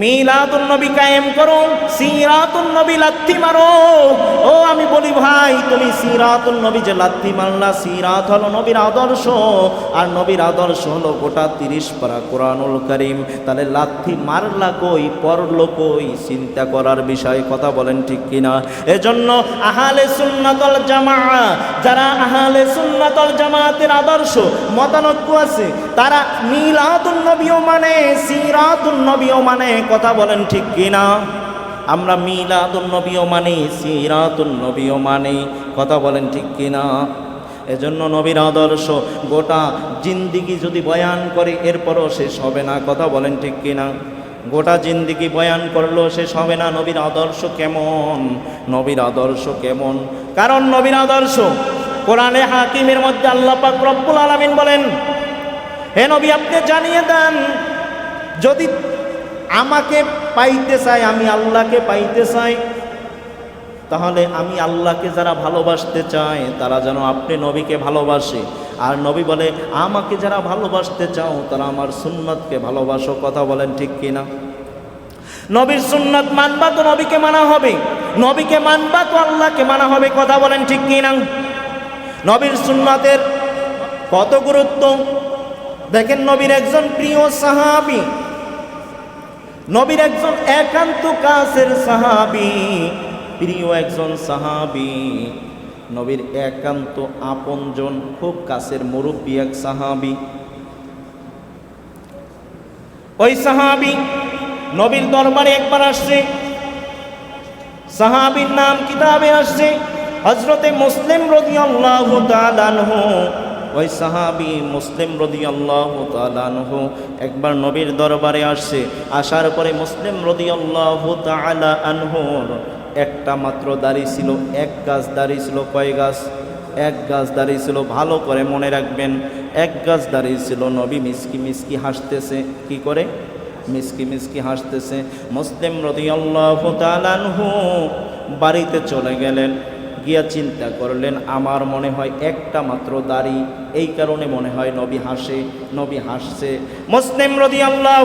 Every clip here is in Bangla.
মিলাদুন নবী কায়েম করো, সিরাতুন নবী লাত্তি মারো। ও আমি বলি, ভাই, তুমি সিরাতুন নবী যে লাত্তি মারলা, সিরাত হলো নবীর আদর্শ। আর নবীর আদর্শ হলো গোটা তিরিশ পারা কোরআনুল করিম। তাহলে লাত্তি মারলা কই পড়ল কই, চিন্তা করার বিষয়ে কথা বলেন ঠিক কিনা? এজন্য আহালে সুন্নাতল জামা যারা আহালে সুন্নাতল জামাতের আদর্শ, মতানৈক্য আছে, তারা মিলাদুন নবীও মানে সিরাতুন নবীও মানে কথা বলেন ঠিক কিনা? আমরা মিলাদুন নবীও মানি, সিরাতুন নবীও মানি, কথা বলেন ঠিক কিনা? এজন্য নবীর আদর্শ গোটা জিন্দিগি যদি বয়ান করে, এরপরও শেষ হবে না, কথা বলেন ঠিক কিনা? গোটা জিন্দিগি বয়ান করল শেষ হবে না, নবীর আদর্শ কেমন? নবীর আদর্শ কেমন? কারণ নবীর আদর্শ কোরআনে হাকিমের মধ্যে আল্লাহ পাক রব্বুল আলামিন বলেন, হে নবী, আপনি জানিয়ে দেন, যদি আমাকে পাইতে চাই আমি আল্লাহকে পাইতে চাই। তাহলে আমি আল্লাহকে যারা ভালোবাসতে চায়, তারা যেন আপনি নবীকে ভালোবাসে। আর নবী বলে, আমাকে যারা ভালোবাসতে চাও, তারা আমার সুন্নতকে ভালোবাসো। কথা বলেন ঠিক কিনা? নবীর সুন্নত মানবা তো নবীকে মানা হবে। নবীকে মানবা তো আল্লাহকে মানা হবে। কথা বলেন ঠিক কিনা? নবীর সুন্নতের কত গুরুত্ব? দেখেন নবীর একজন প্রিয় সাহাবী নবীর একজন একান্ত কাছের সাহাবি প্রিয় একজন সাহাবি। নবীর একান্ত আপনজন, খুব কাছের মুরব্বী এক সাহাবী। ওই সাহাবী নবীর দরবারে একবার আসছে। সাহাবীর নাম কিতাবে আসছে। হজরতে মুসলিম রদিয়াল্লাহু তাআলাহু ওই সাহাবী মুসলিম রদিয়াল্লাহু তাআলাহু একবার নবীর দরবারে আসছে। আসার পরে মুসলিম রদিয়াল্লাহু তাআলা আনহুর একটা মাত্র দাড়ি ছিল, এক গাছ দাড়ি ছিল কয় গাছ? এক গাছ দাড়ি ছিল, ভালো করে মনে রাখবেন, এক গাছ দাড়ি ছিল নবী মিসকি মিসকি হাসতেছে। কি করে? মিসকি মিসকি হাসতেছে। মুসলিম রদিয়াল্লাহু তাআলাহু বাড়িতে চলে গেলেন। গিয়া চিন্তা করলেন, আমার মনে হয় একটা মাত্র দাড়ি। এই কারণে মনে হয় নবী হাসে, নবী হাসছে। মুসলিম রদি আল্লাহ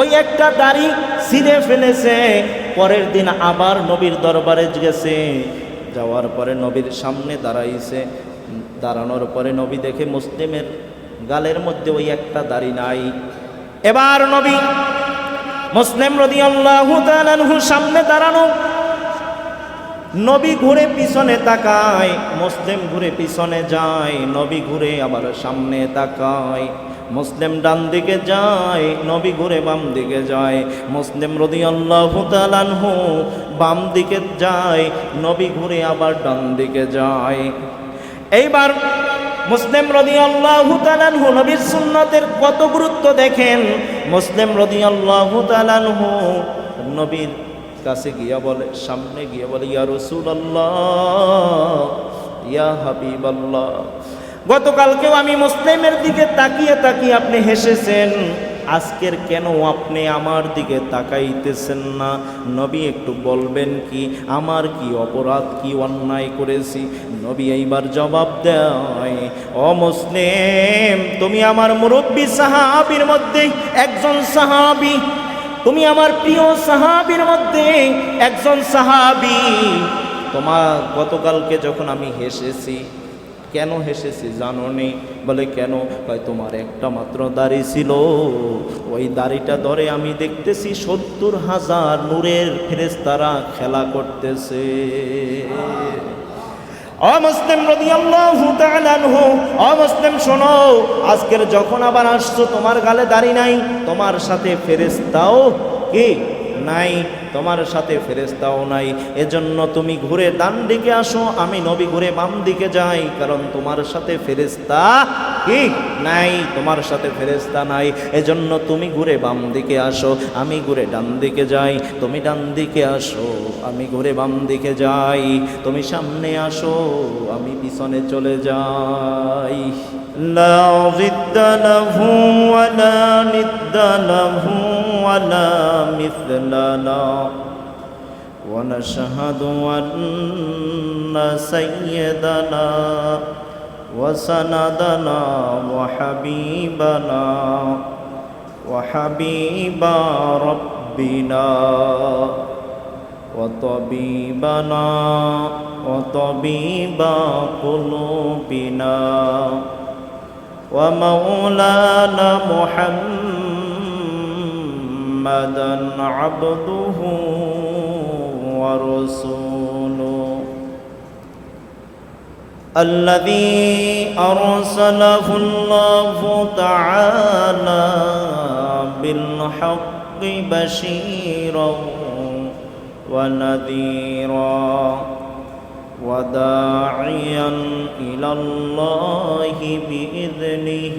ওই একটা দাড়ি ছিঁড়ে ফেলেছে। পরের দিন আবার নবীর দরবারে গেছে। যাওয়ার পরে নবীর সামনে দাঁড়াইছে। দাঁড়ানোর পরে নবী দেখে মুসলিমের গালের মধ্যে ওই একটা দাড়ি নাই। এবার নবী মুসলিম রদি আল্লাহ সামনে দাঁড়ানো। নবী ঘুরে পিছনে তাকায়, মুসলিম ঘুরে পিছনে যায়, নবী ঘুরে আবার সামনে তাকায়। মুসলিম ডান দিকে যায়, নবী ঘুরে বাম দিকে যায়। মুসলিম রদি আল্লাহ বাম দিকে যায়, নবী ঘুরে আবার ডান দিকে যায়। এইবার মুসলিম রদি আল্লাহ তালানহু নবীর সুন্নতের কত গুরুত্ব দেখেন? মুসলিম রদি আল্লাহ নবীর কাছে গিয়া বলে, সামনে গিয়া বলে, ইয়া রসুল ইয়া হাবিব আল্লাহ গতকালকেও আমি মুসলিমের দিকে তাকিয়ে তাকিয়ে আপনি হেসেছেন, আজকের কেন আপনি আমার দিকে তাকাইতেছেন না? নবী একটু বলবেন কি, আমার কি অপরাধ, কি অন্যায় করেছি? নবী এইবার জবাব দেয়, ও মুসলিম, তুমি আমার মুরব্বী সাহাবির মধ্যে একজন সাহাবি তুমি আমার প্রিয় সাহাবির মধ্যে একজন সাহাবি। তোমার গতকালকে যখন আমি হেসেছি, কেন হেসেছি জানো নি? বলে, কেন? ভাই তোমার একটা মাত্র দাড়ি ছিল। ওই দাড়িটা ধরে আমি দেখতেছি সত্তর হাজার নূরের ফেরেস্তারা খেলা করতেছে। শোনো আজকের যখন আবার আসছো তোমার গালে দাড়ি নাই তোমার সাথে ফেরেস্তাও কি? নাই। তোমার সাথে ফেরেস্তাও নাই এজন্য তুমি ঘুরে ডান দিকে আসো আমি নবী ঘুরে বাম দিকে যাই কারণ তোমার সাথে ফেরেস্তা কি নাই তোমার সাথে ফেরেস্তা নাই এজন্য তুমি ঘুরে বাম দিকে আসো আমি ঘুরে ডান দিকে যাই তুমি ডান দিকে আসো আমি ঘুরে বাম দিকে যাই তুমি সামনে আসো আমি পিছনে চলে যাই لا ضد له ولا ند له ولا مثل له ونشهد أن سيدنا وسندنا وحبيبنا وحبيب ربنا وطبيبنا وطبيب قلوبنا ومولانا محمدا عبده ورسوله. الذي أرسله الله تعالى بالحق بشيرا ونذيرا وداعيا إلى الله بإذنه.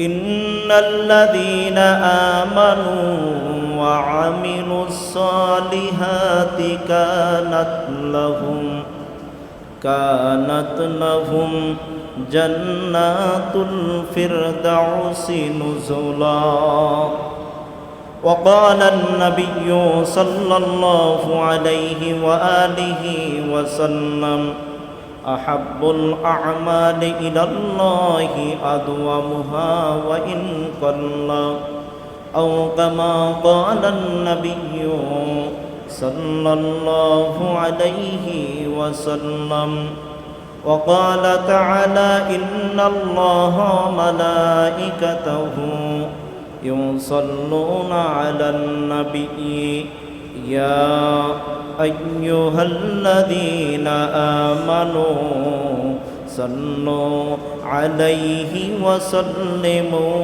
إن الذين آمنوا وعملوا الصالحات كانت لهم كانت لهم جنات الفردوس نزلا وقال النبي صلى الله عليه وآله وسلم أحب الأعمال إلى الله أدومها وإن قل أو كما قال النبي صلى الله عليه وسلم وقال تعالى إن الله ملائكته يصلون على النبي يا أيها الذين آمنوا صلوا عليه وسلموا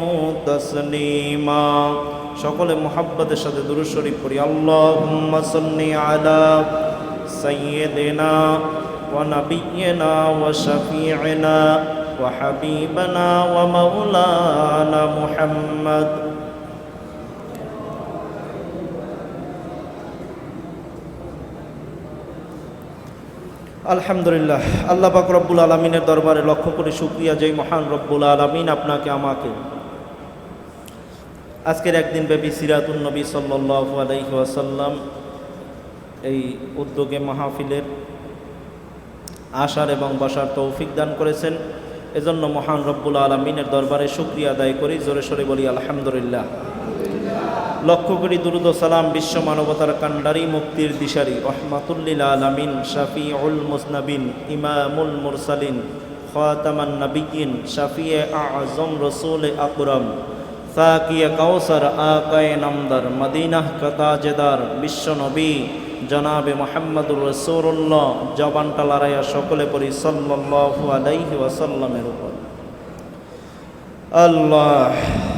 تسليما সকলে মোহাব্বতের সাথে দুরুদ শরীফ পড়ি আল্লাহুম্মা সাল্লি আলা সাইয়্যিদিনা ওয়া নাবিয়্যিনা ওয়া শাফি'িনা ওয়া হাবিবানা ওয়া মাওলানা মুহাম্মদ আলহামদুলিল্লাহ, আল্লাহ পাক রব্বুল আলমিনের দরবারে লক্ষ্য করে শুক্রিয়া যে মহান রব্বুল আলমিন আপনাকে, আমাকে। আজকের একদিন ব্যাপী সিরাতুল নবী সাল্লাহ আলাইহি ওয়াসাল্লাম এই উদ্যোগে মাহফিলের আসার এবং বসার তৌফিক দান করেছেন। এজন্য মহান রব্বুল আলমিনের দরবারে শুক্রিয়া আদায় করি, জোরে সোরে বলি, আলহামদুলিল্লাহ। লক্ষ্য করি দুরুদ সালাম বিশ্ব মানবতার কান্ডারি মুক্তির দিশারি। রহমাতুল্লিল আলামিন শাফি উল মুসনাবিন, ইমামুল মুরসালিন, খাতামান নবিয়িন শাফিয়ে আজম রসুল আকরম, সাকিয়ে কাউসার আকায়ে নামদার, মদিনাহ কতাজেদার বিশ্ব নবী জনাবে মোহাম্মদুর রসুল্লাহ জবানটা লড়াইয়া সকলে পড়ি, সাল্লাল্লাহু আলাইহি ওয়াসাল্লামের উপর। আল্লাহ।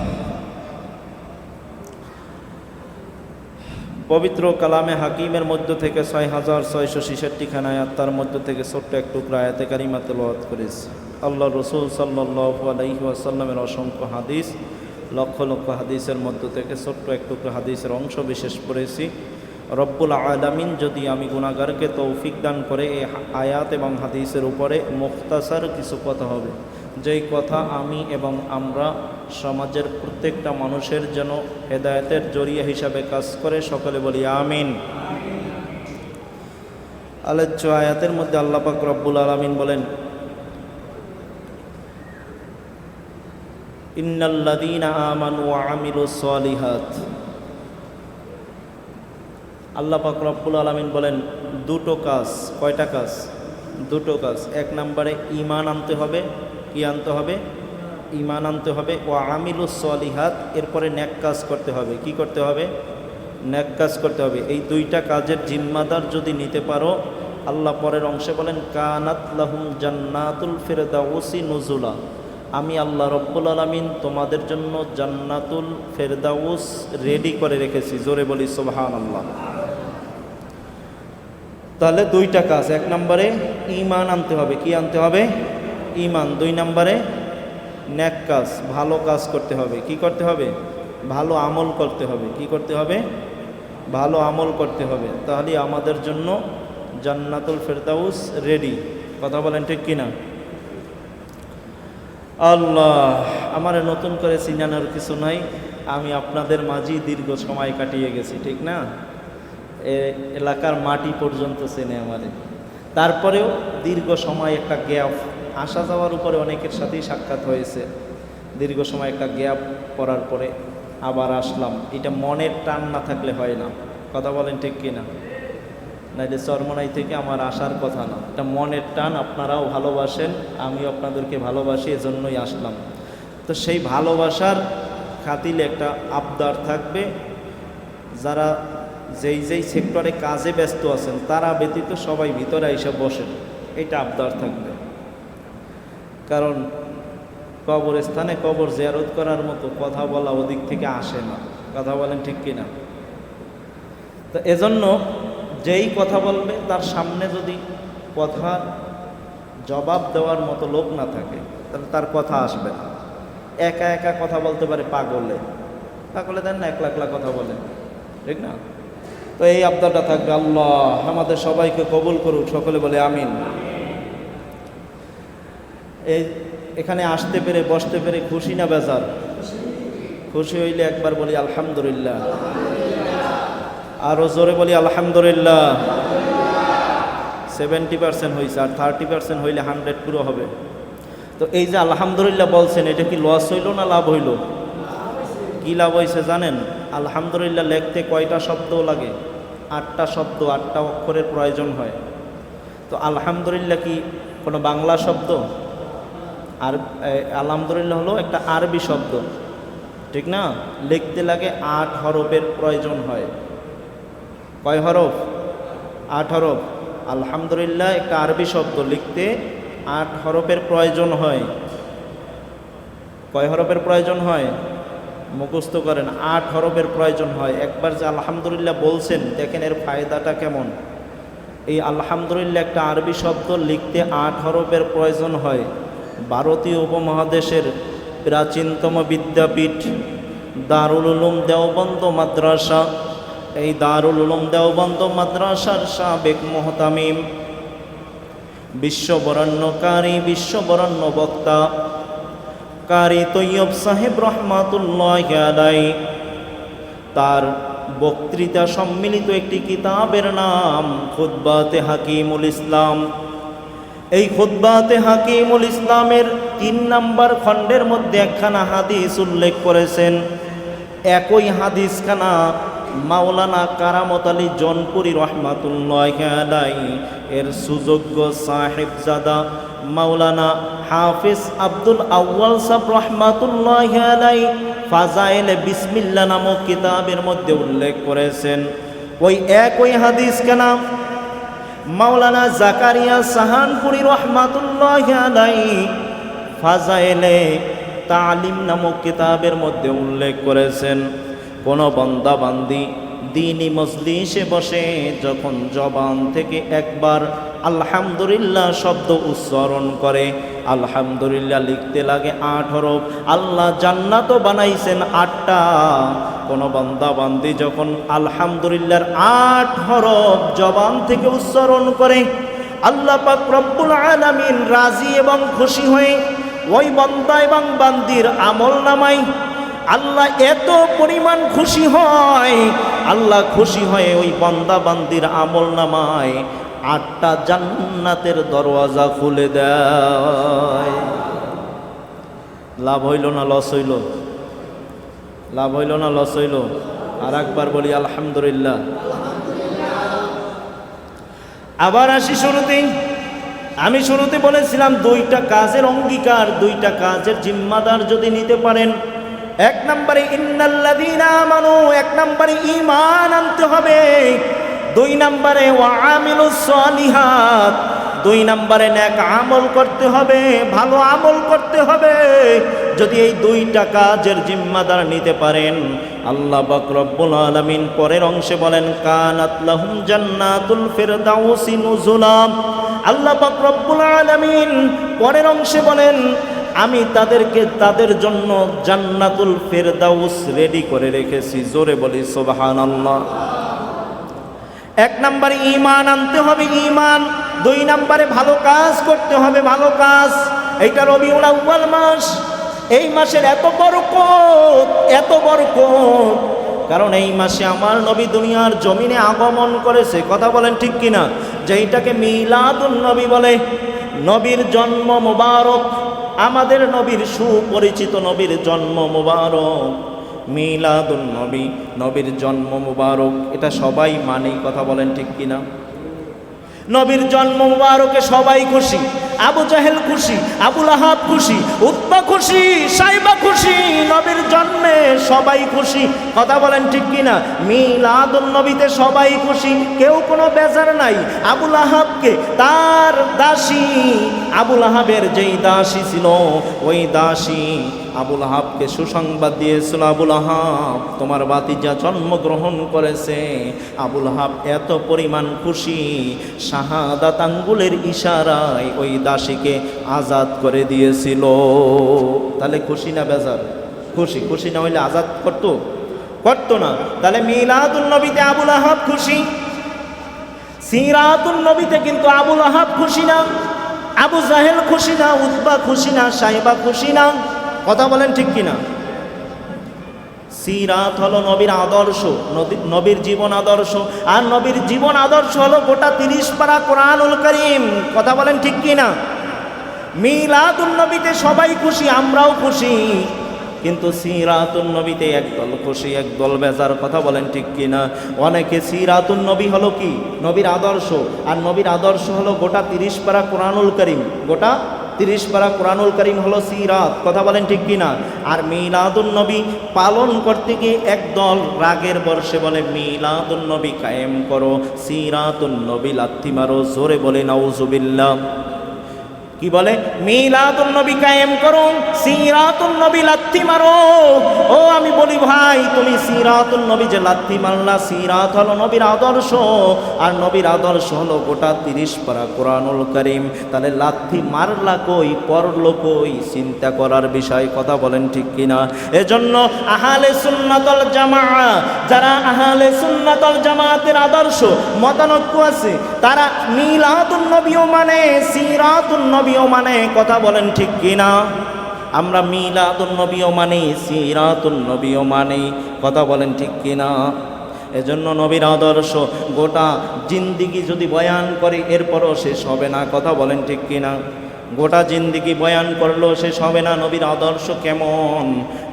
পবিত্র কালামে হাকিমের মধ্য থেকে ছয় হাজার ছয়শো ছেষট্টি খানা আত্মার মধ্য থেকে ছোট্ট এক টুকরা আয়াতে কারিমা তেলাওয়াত করেছে। আল্লাহ রসুল সাল্লাহ আলাইহি আসাল্লামের অসংখ্য হাদিস, লক্ষ লক্ষ হাদিসের মধ্য থেকে ছোট্ট এক টুকরা হাদিসের অংশ বিশেষ পড়েছি। রব্বুল আলামিন যদি আমি গুণাগারকে তৌফিক দান করে, এই আয়াত এবং হাদিসের উপরে মুখতাসার কিছু কথা হবে। যেই কথা আমি এবং আমরা সমাজের প্রত্যেকটা মানুষের যেন হেদায়তের জরিয়া হিসাবে কাজ করে, সকলে বলি আমিন। আলোচ্য আয়াতের মধ্যে আল্লাপাক রব্বুল আলমিন বলেন ইন্নাল্লাদিনা আল্লাহ পাক রব্বুল আলমিন বলেন, দুটো কাজ, কয়টা কাজ? দুটো কাজ। এক নম্বরে ইমান আনতে হবে কি আনতে হবে? ইমান আনতে হবে। ও আমিলুস সলিহাত, এরপরে ন্যাক কাজ করতে হবে। কি করতে হবে? ন্যাক কাজ করতে হবে। এই দুইটা কাজের জিম্মাদার যদি নিতে পারো, আল্লাহ পরের অংশে বলেন, কানাত লাহুম জান্নাতুল ফেরদাউসি নজুলা। আমি আল্লাহ রব্বুল আলমিন তোমাদের জন্য জান্নাতুল ফেরদাউস রেডি করে রেখেছি। জোরে বলি সোবহান আল্লাহ তাহলে দুইটা কাজ। এক নম্বরে ইমান আনতে হবে। কি আনতে হবে? ইমান, দুই নম্বরে ন্যাক কাজ, ভালো কাজ করতে হবে। কি করতে হবে? ভালো আমল করতে হবে। কি করতে হবে? ভালো আমল করতে হবে। তাহলে আমাদের জন্য জান্নাতুল ফেরদাউস রেডি কথা বলেন ঠিক কিনা? আল্লাহ, আমার নতুন করে চিনানোর কিছু নাই। আমি আপনাদের মাঝেই দীর্ঘ সময় কাটিয়ে গেছি, ঠিক না? এ এলাকার মাটি পর্যন্ত চেনে আমারে। তারপরেও দীর্ঘ সময় একটা গ্যাপ আসা যাওয়ার উপরে অনেকের সাথেই সাক্ষাৎ হয়েছে। দীর্ঘ সময় একটা গ্যাপ পড়ার পরে আবার আসলাম। এটা মনের টান না থাকলে হয় না। কথা বলেন ঠিক কিনা? নাইলে চরমনাই থেকে আমার আসার কথা না। এটা মনের টান, আপনারাও ভালোবাসেন, আমিও আপনাদেরকে ভালোবাসি, এজন্যই আসলাম। তো সেই ভালোবাসার খাতিলে একটা আবদার থাকবে। যারা যেই যেই সেক্টরে কাজে ব্যস্ত আছেন, তারা ব্যতীত সবাই ভিতরে এসে বসেন। এটা আবদার থাকবে। কারণ কবরস্থানে কবর জিয়ারত করার মতো কথা বলা ওদিক থেকে আসে না। কথা বলেন ঠিক কিনা? তো এজন্য যেই কথা বলবে, তার সামনে যদি কথা জবাব দেওয়ার মতো লোক না থাকে, তাহলে তার কথা আসবে না। একা একা কথা বলতে পারে পাগলে। পাগলে দেন না, একলা একলা কথা বলে। ঠিক না? তো এই আবদারটা থাকবে আল্লাহ। আমাদের সবাইকে কবুল করুক, সকলে বলে আমিন। এই এখানে আসতে পেরে, বসতে পেরে খুশি না বেজার? খুশি হইলে একবার বলি আলহামদুলিল্লাহ। আরও জোরে বলি আলহামদুলিল্লাহ। সেভেন্টি পার্সেন্ট হয়েছে আর থার্টি পার্সেন্ট হইলে হান্ড্রেড পুরো হবে। তো এই যে আলহামদুলিল্লাহ বলছেন, এটা কি লস হইল না লাভ হইল? কি লাভ হয়েছে জানেন? আলহামদুলিল্লাহ লিখতে কয়টা শব্দ লাগে? আটটা শব্দ, আটটা অক্ষরের প্রয়োজন হয়। তো আলহামদুলিল্লাহ কি কোনো বাংলা শব্দ? আর আলহামদুলিল্লাহ হলো একটা আরবি শব্দ। ঠিক না? লিখতে লাগে আট হরফের প্রয়োজন হয়। কয় হরফ? আট হরফ। আলহামদুলিল্লাহ একটা আরবি শব্দ, লিখতে আট হরফের প্রয়োজন হয়। কয় হরফের প্রয়োজন হয়? মুখস্থ করেন, আট হরফের প্রয়োজন হয়। একবার যে আলহামদুলিল্লাহ বলছেন, দেখেন এর ফায়দাটা কেমন। এই আলহামদুলিল্লাহ একটা আরবি শব্দ, লিখতে আট হরফের প্রয়োজন হয়। ভারতীয় উপমহাদেশের প্রাচীনতম বিদ্যাপীঠ দারুল উলুম দেওবন্দ মাদ্রাসা। এই দারুল উলুম দেওবন্দ মাদ্রাসার সাবেক মোহতামিম, বিশ্ববরণ্যকারী বিশ্ববরণ্য বক্তা কারি তৈয়ব সাহেব রহমাতুল্লাহ আলাই তার বক্তৃতা সম্মিলিত একটি কিতাবের নাম খুদ্বাতে হাকিমুল ইসলাম। এই খুদ্বাতে হাকিমুল ইসলামের তিন নাম্বার খণ্ডের মধ্যে একখানা হাদিস উল্লেখ করেছেন। একই হাদিসখানা মাওলানা কারামত আলী জনপুরি রহমাতুল্লাহ এর সুযোগ্য সাহেবজাদা মাওলানা হাফিজ আব্দুল আউয়াল সাহ রহমাতুল্লাহ ফাজাইলে বিসমিল্লা নামক কিতাবের মধ্যে উল্লেখ করেছেন। ওই একই হাদিস কেনা মাওলানা জাকারিয়া সাহানপুরি রহমাতুল্লাহ আলাই ফাজাইলে তালিম নামক কিতাবের মধ্যে উল্লেখ করেছেন, কোনো বন্দাবান্দি দিনী মজলিসে বসে যখন জবান থেকে একবার আলহামদুলিল্লাহ শব্দ উচ্চারণ করে, আলহামদুলিল্লাহ লিখতে লাগে আট হরফ, আল্লাহ জান্নাতও বানাইছেন আটটা। কোনো বান্দাবান্দি যখন আলহামদুলিল্লাহর আট হরফ জবান থেকে উচ্চারণ করে, আল্লাহ পাক রব্বুল আলামিন রাজি এবং খুশি হয়ে ওই বন্দা এবং বান্দির আমল নামাই আল্লাহ এত পরিমাণ খুশি হয়, আল্লাহ খুশি হয়ে ওই বন্দা বান্দির আমল নামায়, আটটা জান্নাতের দরওয়াজা খুলে দেয়। লাভ হইল না, লস হইল? লাভ হইল না, লস হইল? আর একবার বলি, আলহামদুলিল্লাহ। আবার আসি শুরুতেই আমি শুরুতে বলেছিলাম, দুইটা কাজের অঙ্গীকার, দুইটা কাজের জিম্মাদার যদি নিতে পারেন। এক নম্বরে, ইন্নাল্লাযীনা আমানু, এক নম্বরে, ঈমান আনতে হবে। দুই নম্বরে ওয়ামিলুস সালিহাত। দুই নম্বরে, নেক আমল করতে হবে, ভালো আমল করতে হবে। যদি এই দুইটা কাজের জিম্মাদার নিতে পারেন, আল্লাহ পাক রব্বুল আলামিন পরের অংশে বলেন কান আতলাহুম জান্নাতুল ফিরদাউসি নুজুলা। আল্লাহ পাক আলমিন পরের অংশে বলেন, আমি তাদেরকে তাদের জন্য জান্নাতুল ফেরদাউস রেডি করে রেখেছি। জোরে বলি সোবাহান আল্লাহ এক নম্বরে ইমান আনতে হবে ইমান দুই নম্বরে ভালো কাজ করতে হবে, ভালো কাজ। এইটা রবিউল আউ্বাল মাস। এই মাসের এত বরকত এত বড় বরকত কারণ এই মাসে আমার নবী দুনিয়ার জমিনে আগমন করেছে কথা বলেন ঠিক কিনা? যেইটাকে মিলাদুন নবী বলে। নবীর জন্ম মোবারক, আমাদের নবীর সুপরিচিত নবীর জন্ম মোবারক। মিলাদুন নবী, নবীর জন্ম মোবারক, এটা সবাই মানে কথা বলেন ঠিক কিনা? নবীর জন্ম মুবারকে সবাই খুশি, আবু জাহেল খুশি, আবুল আহাব খুশি, উৎপা খুশি, সাইবা খুশি, নবীর জন্মে সবাই খুশি। কথা বলেন ঠিক কিনা? মিলাদুন নবীতে সবাই খুশি, কেউ কোনো বেজার নাই। আবুল আহাবকে তার দাসী, আবুল আহাবের যেই দাসী ছিল, ওই দাসী আবুল আহাবকে সুসংবাদ দিয়েছিল, আবুল আহাব, তোমার বাতিজা জন্মগ্রহণ করেছে। আবুল আহাব এত পরিমাণ খুশি শাহাদাত আঙ্গুলের ইশারায় ওই দাসীকে আজাদ করে দিয়েছিল। তাহলে খুশি না বেজার? খুশি খুশি না হইলে আজাদ করতো? করতো না। তাহলে মিলাদুল নবীতে আবুল আহাব খুশি? সিরাতুল নবীতে কিন্তু আবুল আহাব খুশি না। আবু জাহেল খুশি না, উতবা খুশি না সাহেবা খুশি না। কথা বলেন ঠিক কিনা? সিরাত হলো নবীর আদর্শ নবীর জীবন আদর্শ। আর নবীর জীবন আদর্শ হলো গোটা তিরিশ পারা কোরআনুল করিম। কথা বলেন ঠিক কিনা? মিলাদুল নবীতে সবাই খুশি, আমরাও খুশি। কিন্তু সিরাতুন নবীতে একদল খুশি, একদল বেজার, কথা বলেন ঠিক কিনা? অনেকে সিরাতুন নবী হলো কি? নবীর আদর্শ। আর নবীর আদর্শ হলো গোটা তিরিশ পারা কোরআনুল করিম। গোটা তিরিশ পারা কোরআনুল করিম হলো সিরাত, কথা বলেন ঠিক কিনা? আর মিলাদুল নবী পালন করতে গিয়ে একদল রাগের বর্ষে বলে মিলাদুল নবী কায়েম করো সিরাতুল নবী লাথি মারো, জোরে বলে, নাউজুবিল্লাহ। কি বলে? মিলাদুন নবী কায়েম করো, সিরাতুন নবী মারো। ও, আমি বলি ভাই, তুমি সিরাতুন নবী যে মারলা, সিরাত হলো নবীর আদর্শ। আর নবীর আদর্শ হলো গোটা তিরিশ পারা কোরআনুল করিম। তাহলে মারলা কই পড়ল কই? চিন্তা করার বিষয়, কথা বলেন ঠিক কিনা? এজন্য আহালে সুন্নাতল জামা যারা আহালে সুন্নাতল জামাতের আদর্শ, মতানক্য আছে, তারা মিলাদুন নবীও মানে সিরাতুন নবীও মানে কথা বলেন ঠিক কিনা? আমরা মিলাদুন নবীও মানে সিরাতুন নবীও মানে কথা বলেন ঠিক কিনা? এজন্য নবীর আদর্শ গোটা জিন্দিগি যদি বয়ান করে, এরপরও শেষ হবে না, কথা বলেন ঠিক কিনা? গোটা জিন্দিগি বয়ান করল শেষ হবে না, নবীর আদর্শ কেমন?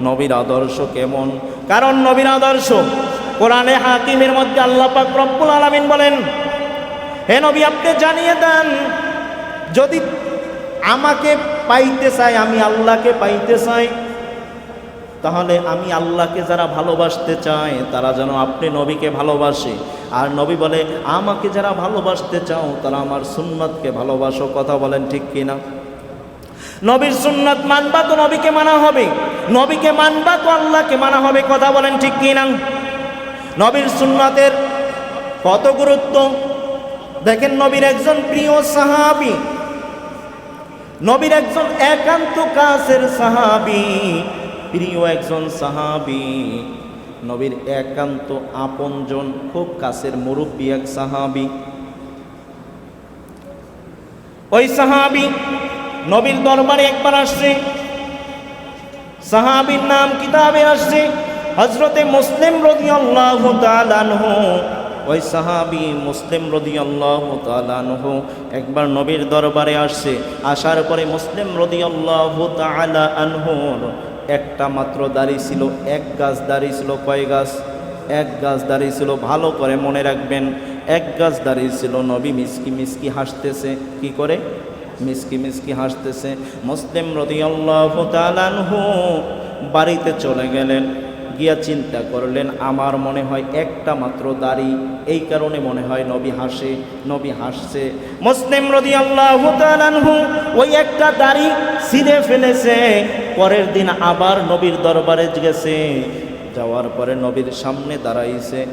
নবীর আদর্শ কেমন? কারণ নবীর আদর্শ, কোরআনে হাকিমের মধ্যে আল্লাহ পাক রব্বুল আলামিন বলেন, হে নবী, আপনি জানিয়ে দেন, যদি আমাকে পাইতে চাই আমি আল্লাহকে পাইতে চাই। তাহলে আমি আল্লাহকে যারা ভালোবাসতে চায়, তারা যেন আপনি নবীকে ভালোবাসে। আর নবী বলে, আমাকে যারা ভালোবাসতে চাও, তারা আমার সুন্নতকে ভালোবাসো। কথা বলেন ঠিক কিনা? নবীর সুন্নত মানবা তো নবীকে মানা হবে। নবীকে মানবা তো আল্লাহকে মানা হবে। কথা বলেন ঠিক কিনা? নবীর সুন্নতের কত গুরুত্ব? দেখেন নবীর একজন প্রিয় সাহাবী। নবীর একজন একান্ত কাছের সাহাবি, প্রিয় একজন সাহাবি। নবীর একান্ত আপনজন, খুব কাছের মুরব্বী এক সাহাবী। ওই সাহাবী নবীর দরবারে একবার আসছে। সাহাবীর নাম কিতাবে আসছে। হজরতে মুসলিম রদিয়াল্লাহু তাআলাহু ওই সাহাবী মুসলিম রদিয়াল্লাহু তাআলাহু একবার নবীর দরবারে আসছে। আসার পরে মুসলিম রদিয়াল্লাহু তাআলা আনহুর একটা মাত্র দাড়ি ছিল, এক গাছ দাড়ি ছিল কয় গাছ? এক গাছ দাড়ি ছিল, ভালো করে মনে রাখবেন, এক গাছ দাড়ি ছিল নবী মিসকি মিসকি হাসতেছে। কি করে? মিসকি মিসকি হাসতেছে। মুসলিম রদিয়াল্লাহু তাআলাহু বাড়িতে চলে গেলেন। গিয়া চিন্তা করলেন, আমার মনে হয় একটা মাত্র দাড়ি। এই কারণে মনে হয় নবী হাসে, নবী হাসছে। মুসলিম রদি আল্লাহ ওই একটা দাড়ি ছিঁড়ে ফেলেছে। পরের দিন আবার নবীর দরবারে গেছে। যাওয়ার পরে নবীর সামনে দাঁড়াইছে।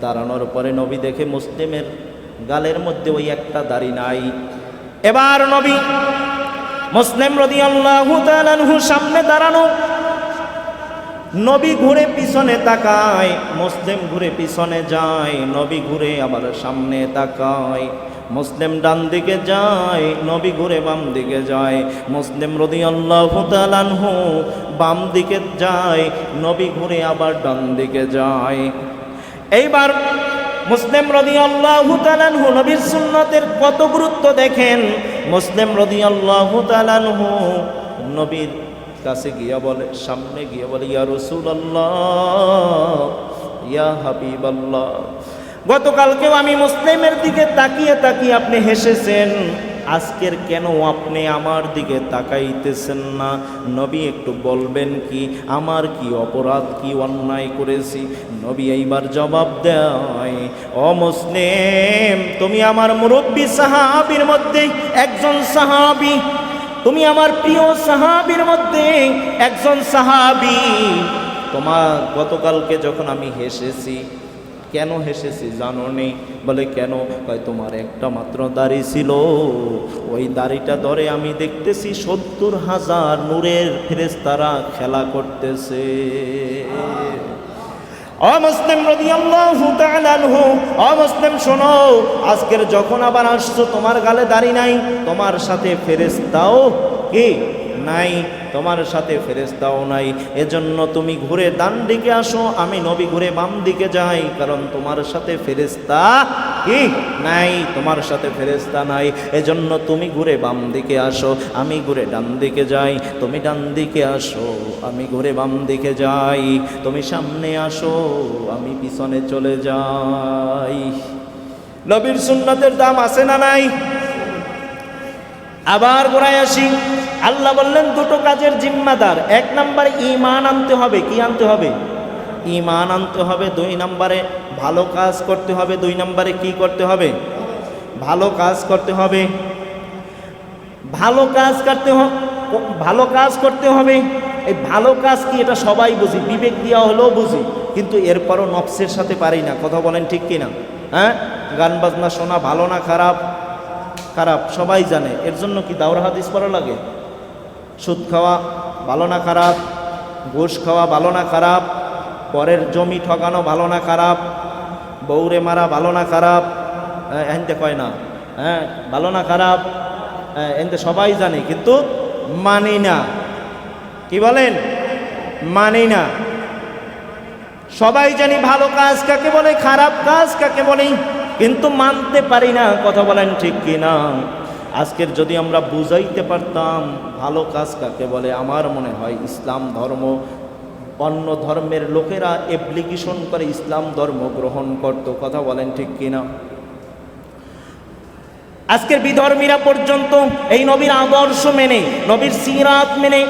দাঁড়ানোর পরে নবী দেখে মুসলিমের গালের মধ্যে ওই একটা দাড়ি নাই। এবার নবী মুসলিম রদি আল্লাহ সামনে দাঁড়ানো নবী ঘুরে পিছনে তাকায়, মুসলিম ঘুরে পিছনে যায়, নবী ঘুরে আবার সামনে তাকায়, মুসলিম ডান দিকে যায়, নবী ঘুরে বাম দিকে যায়, মুসলিম রদি তালানহু বাম দিকে যায়, নবী ঘুরে আবার ডান দিকে যায়। এইবার মুসলিম রদি আল্লাহ তালানহু নবীর সুন্নতের কত গুরুত্ব দেখেন? মুসলিম রদি আল্লাহ তালানহু নবীর কাছে গিয়া বলে, সামনে গিয়া বলে, ইয়া রসুল ইয়া হাবিব আল্লাহ গতকালকেও আমি মুসলিমের দিকে তাকিয়ে তাকিয়ে আপনি হেসেছেন, আজকের কেন আপনি আমার দিকে তাকাইতেছেন না? নবী একটু বলবেন কি, আমার কি অপরাধ, কি অন্যায় করেছি? নবী এইবার জবাব দেয়, ও মুসলিম, তুমি আমার মুরব্বী সাহাবির মধ্যে একজন সাহাবি তুমি আমার প্রিয় সাহাবির মধ্যে একজন সাহাবি। তোমার গতকালকে যখন আমি হেসেছি, কেন হেসেছি জানো নেই বলে, কেন? কয়, তোমার একটা মাত্র দাড়ি ছিল। ওই দাড়িটা ধরে আমি দেখতেছি সত্তর হাজার নূরের ফেরেস্তারা খেলা করতেছে। অমুসলিম অমুসলিম শোনো, আজকের যখন আবার আসছো, তোমার গালে দাড়ি নাই, তোমার সাথে ফেরেশতাও কি নাই, তোমার সাথে ফেরেস্তাও নাই। এজন্য তুমি ঘুরে ডান দিকে আসো, আমি নবী ঘুরে বাম দিকে যাই, কারণ তোমার সাথে ফেরেশতা কি নাই, তোমার সাথে ফেরেশতা নাই। এজন্য তুমি ঘুরে বাম দিকে আসো, আমি ঘুরে ডান দিকে যাই। তুমি ডান দিকে আসো, আমি ঘুরে বাম দিকে যাই। তুমি সামনে আসো, আমি পিছনে চলে যাই। নবীর সুন্নতের দাম আছে না নাই? আবার গোড়ায় আসি। আল্লাহ বললেন, দুটো কাজের জিম্মাদার। এক নম্বরে ইমান আনতে হবে। কি আনতে হবে? ইমান আনতে হবে দুই নম্বরে, ভালো কাজ করতে হবে দুই নম্বরে কি করতে হবে? ভালো কাজ করতে হবে। ভালো কাজ করতে ভালো কাজ করতে হবে। এই ভালো কাজ কি এটা সবাই বুঝি, বিবেক দেওয়া হলেও বুঝি, কিন্তু এরপরও নফসের সাথে পারি না, কথা বলেন ঠিক কিনা? হ্যাঁ? গান বাজনা শোনা ভালো না খারাপ? খারাপ, সবাই জানে, এর জন্য কি দাওরা হাদিস পড়া লাগে? সুদ খাওয়া ভালো না খারাপ? ঘুষ খাওয়া ভালো না খারাপ? পরের জমি ঠকানো ভালো না খারাপ? বৌরে মারা ভালো না খারাপ? হ্যাঁ এনতে কয় না। হ্যাঁ ভালো না খারাপ? হ্যাঁ এনতে সবাই জানে, কিন্তু মানি না। কি বলেন? মানি না। সবাই জানি ভালো কাজ কাকে বলে, খারাপ কাজ কাকে বলে, কিন্তু মানতে পারি না, কথা বলেন ঠিক কি না আজকের যদি আমরা বুঝাইতে পারতাম, ভালো কাজ কাকে বলে, আমার মনে হয় ইসলাম ধর্ম অন্য ধর্মের লোকেরা অ্যাপ্লিকেশন করে ইসলাম ধর্ম গ্রহণ করত। কথা বলেন ঠিক কিনা? আজকের বিধর্মীরা পর্যন্ত এই নবীর আদর্শ মেনে, নবীর সিরাত মেনে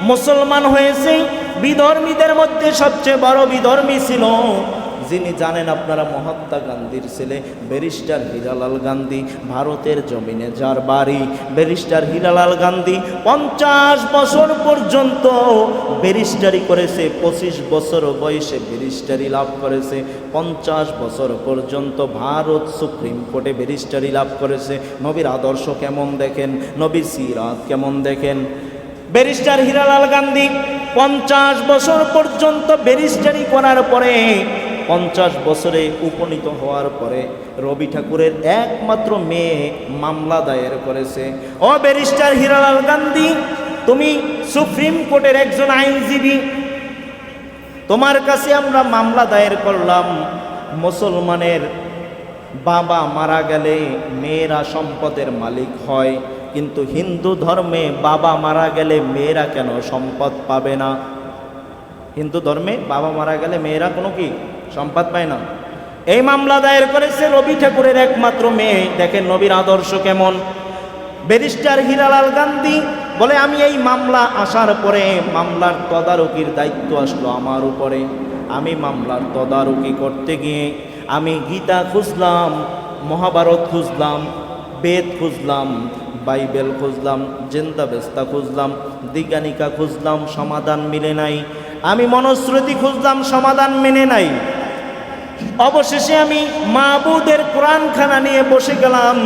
মুসলমান হয়েছে। বিধর্মীদের মধ্যে সবচেয়ে বড় বিধর্মী ছিল যিনি জানেন আপনারা মহাত্মা গান্ধীর ছেলে, ব্যারিস্টার হিরালাল গান্ধী, ভারতের জমিনে যার বাড়ি, ব্যারিস্টার হিরালাল গান্ধী, পঞ্চাশ বছর পর্যন্ত ব্যারিস্টারি করেছে, পঁচিশ বছর বয়সে ব্যারিস্টারি লাভ করেছে, পঞ্চাশ বছর পর্যন্ত ভারত সুপ্রিম কোর্টে ব্যারিস্টারি লাভ করেছে। নবীর আদর্শ কেমন দেখেন? নবীর সিরাত কেমন দেখেন? ব্যারিস্টার হিরালাল গান্ধী, পঞ্চাশ বছর পর্যন্ত ব্যারিস্টারি করার পরে পঞ্চাশ বছরে উপনীত হওয়ার পরে রবি ঠাকুরের একমাত্র মেয়ে মামলা দায়ের করেছে। ও ব্যারিস্টার হিরালাল গান্ধী, তুমি সুপ্রিম কোর্টের একজন আইনজীবী। তোমার কাছে আমরা মামলা দায়ের করলাম। মুসলমানের বাবা মারা গেলে মেয়েরা সম্পদের মালিক হয়, কিন্তু হিন্দু ধর্মে বাবা মারা গেলে মেয়েরা কেন সম্পদ পাবে না? হিন্দু ধর্মে বাবা মারা গেলে মেয়েরা কোনো কি? সম্পদ পায় না। এই মামলা দায়ের করেছে রবি ঠাকুরের একমাত্র মেয়ে। দেখেন নবীর আদর্শ কেমন। ব্যারিস্টার হীরালাল গান্ধী বলে, আমি এই মামলা আসার পরে মামলার তদারকির দায়িত্ব আসলো আমার উপরে। আমি মামলার তদারকি করতে গিয়ে আমি গীতা খুঁজলাম, মহাভারত খুঁজলাম, বেদ খুঁজলাম, বাইবেল খুঁজলাম, জেন্দা বেস্তা খুঁজলাম, দিগানিকা খুঁজলাম, সমাধান মিলে নাই। আমি মনশ্রুতি খুঁজলাম, সমাধান মেনে নাই। অবশেষে আমি মাহবুদের কোরআনখানা নিয়ে বসে গেলাম।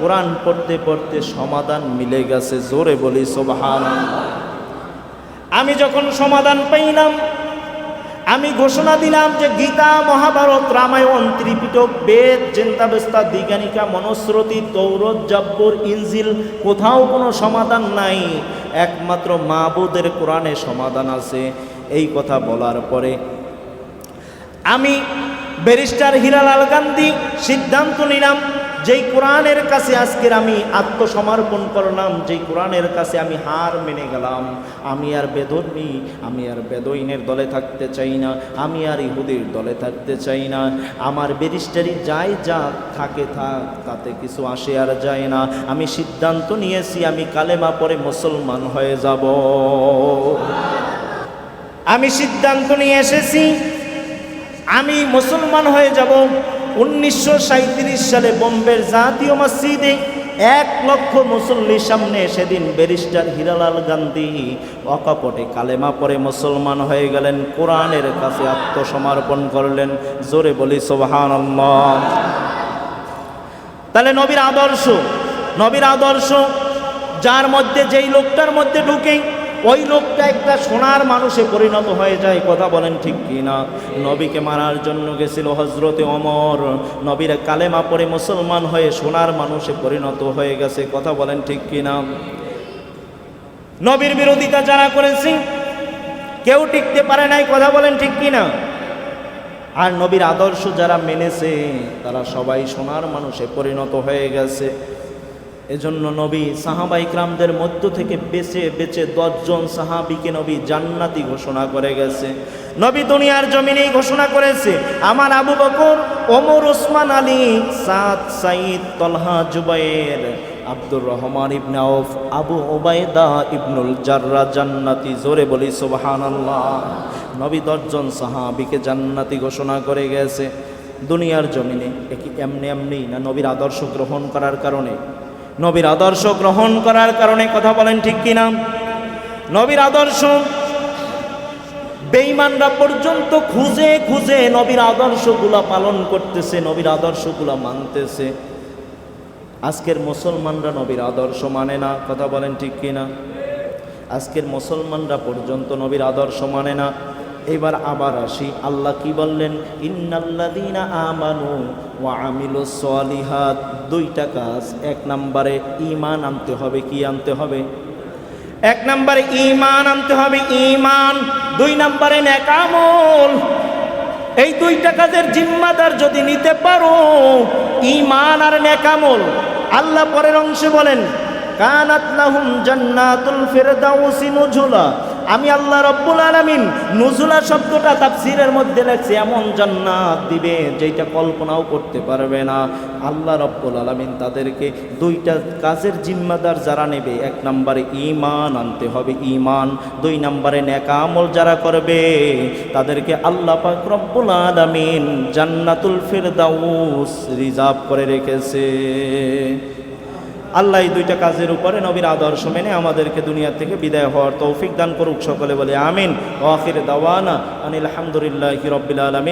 কোরআন পড়তে পড়তে সমাধান মিলে গেছে, জোরে বলি সোবাহান আমি যখন সমাধান পাইলাম, আমি ঘোষণা দিলাম যে গীতা, মহাভারত, রামায়ণ, ত্রিপিটক, বেদ চিন্তাবেস্তা দিগানিকা মনস্রোতি, তৌরত, জব্বর ইনজিল কোথাও কোনো সমাধান নাই। একমাত্র মাহবুদের কোরআনে সমাধান আছে, এই কথা বলার পরে আমি ব্যারিস্টার হিরালাল গান্ধী সিদ্ধান্ত নিলাম, যেই কোরআনের কাছে আজকের আমি আত্মসমর্পণ করলাম, যেই কোরআনের কাছে আমি হার মেনে গেলাম। আমি আর বেদর্মী আমি আর বেদইনের দলে থাকতে চাই না, আমি আর ইহুদির দলে থাকতে চাই না। আমার ব্যারিস্টারি যাই যা থাকে থাক, তাতে কিছু আসে আর যায় না। আমি সিদ্ধান্ত নিয়েছি, আমি কালেমা পরে মুসলমান হয়ে যাব। আমি সিদ্ধান্ত নিয়ে এসেছি আমি মুসলমান হয়ে যাব। উনিশশো সাঁইত্রিশ সালে বোম্বের জাতীয় মসজিদে এক লক্ষ মুসল্লির সামনে সেদিন ব্যারিস্টার হিরালাল গান্ধী অকপটে কালেমা পরে মুসলমান হয়ে গেলেন, কোরআনের কাছে আত্মসমর্পণ করলেন, জোরে বলি সোহান তাহলে নবীর আদর্শ নবীর আদর্শ, যার মধ্যে যেই লোকটার মধ্যে ঢুকে ওই লোকটা একটা সোনার মানুষে পরিণত হয়ে যায়, কথা বলেন ঠিক কি না নবীকে মারার জন্য গেছিল হজরতে অমর নবীর কালেমা পরে মুসলমান হয়ে সোনার মানুষে পরিণত হয়ে গেছে, কথা বলেন ঠিক কি না নবীর বিরোধিতা যারা করেছে, কেউ টিকতে পারে নাই, কথা বলেন ঠিক কি না আর নবীর আদর্শ যারা মেনেছে, তারা সবাই সোনার মানুষে পরিণত হয়ে গেছে। এজন্য নবী সাহাবা ইকরামদের মধ্য থেকে বেছে বেছে দশজন সাহাবিকে নবী জান্নাতি ঘোষণা করে গেছে। নবী দুনিয়ার জমিনেই ঘোষণা করেছে, আমার আবু বকর, ওমর, ওসমান, আলী, সাদ সাইদ তলহা, জুবাইর, আব্দুর রহমান ইবনে আউফ, আবু ওবায়দা ইবনুল জাররা জান্নাতি, জোরে বলি সুবহানাল্লাহ। নবী দশজন সাহাবিকে জান্নাতি ঘোষণা করে গেছে। দুনিয়ার জমিনে এমনি এমনি না নবীর আদর্শ গ্রহণ করার কারণে নবীর আদর্শ গ্রহণ করার কারণে কথা বলেন ঠিক কিনা? নবীর আদর্শ বেঈমানরা পর্যন্ত খুঁজে খুঁজে নবীর আদর্শগুলা পালন করতেছে, নবীর আদর্শগুলা মানতেছে। আজকের মুসলমানরা নবীর আদর্শ মানে না, কথা বলেন ঠিক কিনা? আজকের মুসলমানরা পর্যন্ত নবীর আদর্শ মানে না। এবার আবার আসি। আল্লাহ কি বললেন? ইন্নাল্লাদিনা আমানু ওয়া আমিলু সলিহাত। দুইটা কাজ, এক নম্বরে ঈমান আনতে হবে, কি আনতে হবে? এক নম্বরে ঈমান আনতে হবে, ঈমান। দুই নম্বরে নেকামল। এই দুইটা কাজের জিম্মাদার যদি নিতে পারো, ঈমান আর নেকামল। আল্লাহ পরের অংশে বলেন, কানাত লাহুম জান্নাতুল ফিরদাউসি নুজুলা। আমি আল্লাহ রব্বুল আলামিন নুজুলা শব্দটা তাফসীরের মধ্যে লেখছি, এমন জান্নাত দিবে যেটা কল্পনাও করতে পারবে না। আল্লাহ রব্বুল আলামিন তাদেরকে দুইটা কাজের জিম্মাদার যারা নেবে, এক নম্বরে ইমান আনতে হবে ইমান দুই নম্বরে নেকা আমল যারা করবে, তাদেরকে আল্লাহ পাক রব্বুল আলামিন জান্নাতুল ফিরদাউস রিজার্ভ করে রেখেছে। আল্লাহ এই দুইটা কাজের উপরে নবীর আদর্শ মেনে আমাদেরকে দুনিয়া থেকে বিদায় হওয়ার তৌফিক দান করুক সকলে বলে আমিন। ওয়াফির দাওয়ানা আনিল আলহামদুলিল্লাহ রব্বিল আলমিন।